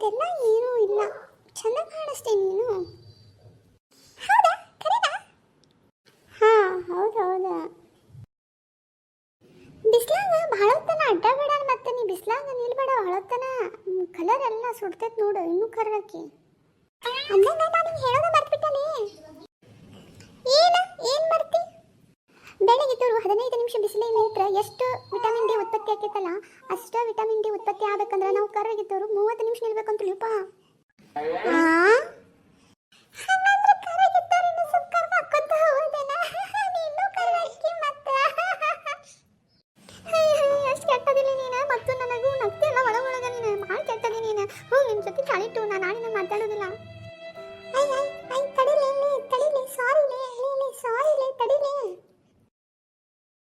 ಅದೆಲ್ಲ ಏನೂ ಇಲ್ಲ. ಚೆಂದ ಕಾಣಿಸ್ತೆ ನೀನು. ಹೌದಾ? ಕರೆನಾ? ಹಾ, ಹೌದು ಹೌದು. ಬಿಸ್ಲಾಗ ಭಾಳ ಹೊತ್ತನ ಅಡ್ಡಾಬೇಡ ಮತ್ತೆ ನೀ ಬಿಸ್ಲಾಗ ನಿಲ್ಬೇಡ ಭಾಳ ಹೊತ್ತನ ಕಲರ್ ಎಲ್ಲ ಸುಡ್ತೈತೆ ನೋಡು, ಇನ್ನೂ ಕರ್ರಕ್ಕೆ. ಅಂದಂಗ ನಾನು ನಿಂಗೆ ಹೇಳೋದ ಏನು? ಏನು ಮರ್ತಿ? ಬೆಳಗ್ಗೆ ಹದಿನೈದು ನಿಮಿಷ ಬಿಸಿಲಿಗೆ ನಿಂತ್ರೆ ಎಷ್ಟು ಉತ್ಪತ್ತಿ ಆಕೈತಲ್ಲ ಅಷ್ಟು ವಿಟಮಿನ್ ಡಿ ಉತ್ಪತ್ತಿ ಆಗ್ಬೇಕಂದ್ರೆ ನಾವು ಕರ್ರಗಿದ್ದವರು ಮೂವತ್ತು ನಿಮಿಷ ನಿಲ್ಬೇಕಂತ ಅಂತ ನನಗೂ ನಗ್ತಿಲ್ಲ ನೀನು. ಹ್ಞೂ ನಿನ್ನ ಜೊತೆ ಚಾಲಿಟ್ಟು ನಾನು ನಾಳಿನ ಮಾತಾಡ